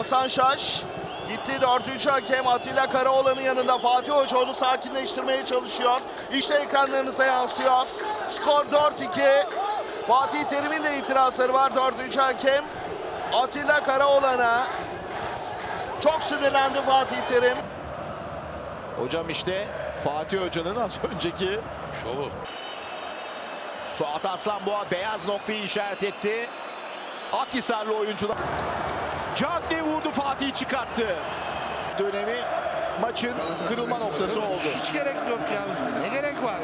Hasan Şaş gitti dördüncü hakem Atilla Karaoğlan'ın yanında Fatih Hoca onu sakinleştirmeye çalışıyor. İşte ekranlarınıza yansıyor. Skor 4-2. Fatih Terim'in de itirazları var dördüncü hakem. Atilla Karaoğlan'a çok sinirlendi Fatih Terim. Hocam işte Fatih Hoca'nın az önceki Şovu. Suat Aslanboğa beyaz noktayı işaret etti. Akhisarlı oyuncular. Cagney vurdu Fatih çıkarttı. Dönemi maçın kırılma noktası oldu. Hiç gerek yok ya. Ne gerek var?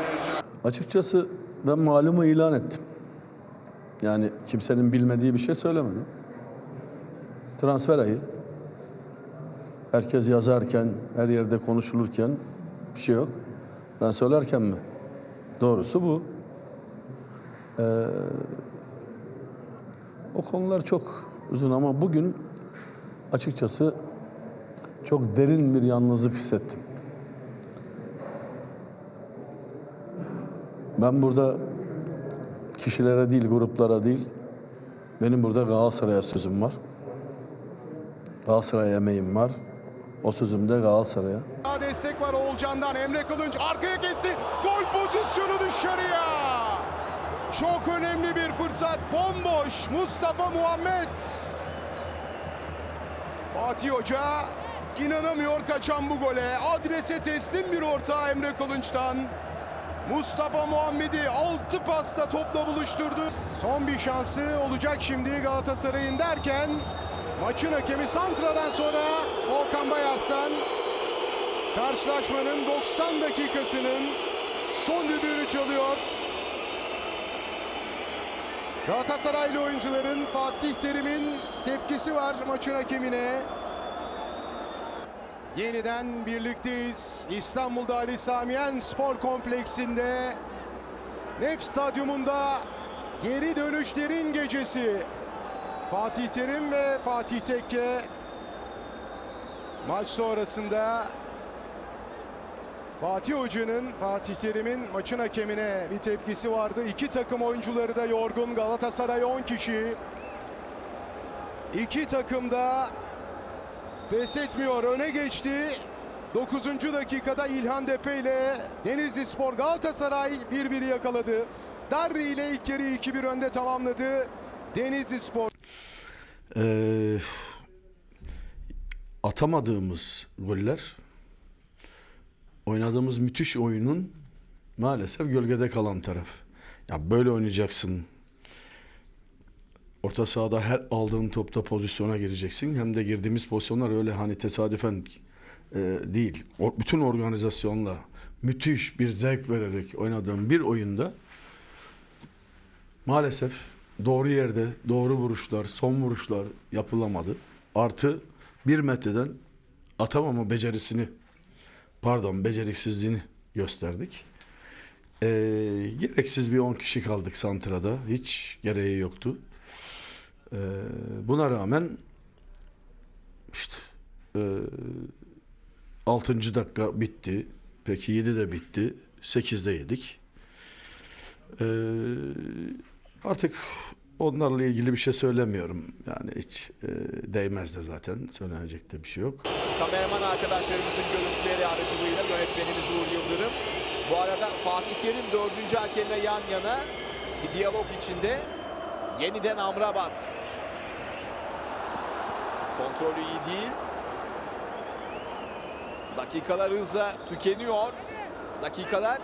Açıkçası ben malumu ilan ettim. Yani kimsenin bilmediği bir şey söylemedim. Transfer ayı. Herkes yazarken, her yerde konuşulurken bir şey yok. Ben söylerken mi? Doğrusu bu. Ee, o konular çok uzun ama bugün açıkçası çok derin bir yalnızlık hissettim. Ben burada kişilere değil, gruplara değil, benim burada Galatasaray'a sözüm var. Galatasaray'a emeğim var. O sözüm de Galatasaray'a. Destek var Oğulcan'dan. Emre Kılınç arkaya kesti. Gol pozisyonu dışarıya. Çok önemli bir fırsat. Bomboş Mustafa Muhammed. Fatih Hoca inanamıyor kaçan bu gole. Adrese teslim bir orta Emre Kılınç'tan. Mustafa Muhammed'i altı pasta topla buluşturdu. Son bir şansı olacak şimdi Galatasaray'ın derken maçın hakemi Santra'dan sonra Volkan Bayaslan Karşılaşmanın 90 dakikasının son düdüğünü çalıyor. Galatasaraylı oyuncuların Fatih Terim'in tepkisi var maçın hakemine. Yeniden birlikteyiz. İstanbul'da Ali Samiyen Spor Kompleksinde Nef Stadyumunda geri dönüşlerin gecesi. Fatih Terim ve Fatih Tekke maç sonrasında Fatih Hoca'nın, Fatih Terim'in maçın hakemine bir tepkisi vardı. İki takım oyuncuları da yorgun. Galatasaray 10 kişi. İki takım da pes etmiyor. Öne geçti. 9. dakikada İlhan Depe ile Denizli Spor Galatasaray 1-1 yakaladı. Darri ile ilk yarıyı 2-1 önde tamamladı. Denizli Spor. Ee, atamadığımız goller oynadığımız müthiş oyunun maalesef gölgede kalan taraf. Ya böyle oynayacaksın. Orta sahada her aldığın topta pozisyona gireceksin. Hem de girdiğimiz pozisyonlar öyle hani tesadüfen e, değil. O, bütün organizasyonla müthiş bir zevk vererek oynadığım bir oyunda maalesef doğru yerde doğru vuruşlar, son vuruşlar yapılamadı. Artı bir metreden atamama becerisini, pardon beceriksizliğini gösterdik. Ee, gereksiz bir 10 kişi kaldık Santra'da. Hiç gereği yoktu. Ee, buna rağmen işte e, 6. dakika bitti. Peki 7 de bitti. 8'de yedik. Ee, artık onlarla ilgili bir şey söylemiyorum. Yani hiç e, değmez de zaten. Söylenecek de bir şey yok. Kameraman arkadaşlarımızın görüntüleri aracılığıyla yönetmenimiz Uğur Yıldırım. Bu arada Fatih Terim dördüncü hakemle yan yana bir diyalog içinde. Yeniden Amrabat. Kontrolü iyi değil. Dakikalar hızla tükeniyor. Dakikalar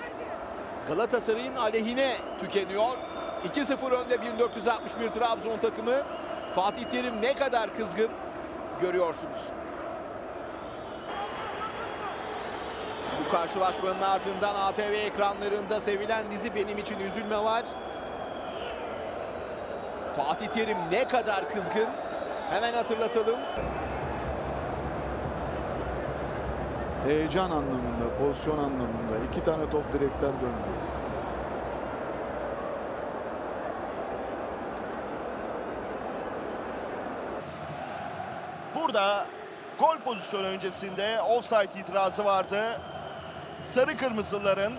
Galatasaray'ın aleyhine tükeniyor. 2-0 önde 1461 Trabzon takımı. Fatih Terim ne kadar kızgın görüyorsunuz. Bu karşılaşmanın ardından ATV ekranlarında sevilen dizi Benim için Üzülme var. Fatih Terim ne kadar kızgın hemen hatırlatalım. heyecan anlamında, pozisyon anlamında iki tane top direkten döndü. Burada gol pozisyonu öncesinde offside itirazı vardı. Sarı kırmızıların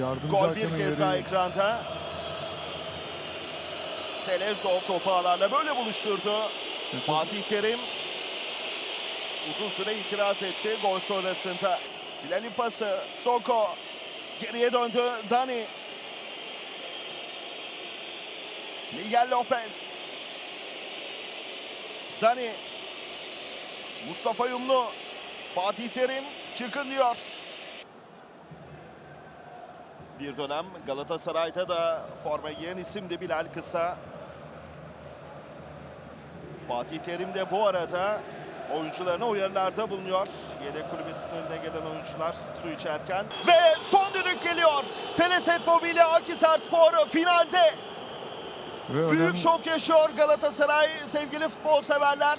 Yardımcı gol bir kez daha ekranda. Selezov topu ağlarla böyle buluşturdu. Fatih Terim uzun süre itiraz etti gol sonrasında. Bilal'in pası Soko geriye döndü Dani. Miguel Lopez. Dani. Mustafa Yumlu. Fatih Terim çıkın diyor. Bir dönem Galatasaray'da da forma giyen isimdi Bilal Kısa. Fatih Terim de bu arada oyuncularına uyarılarda bulunuyor. Yedek kulübesinin önüne gelen oyuncular su içerken. Ve son düdük geliyor. Teleset Mobilya Akhisar Spor finalde. Ve Büyük önemli- şok yaşıyor Galatasaray sevgili futbol severler.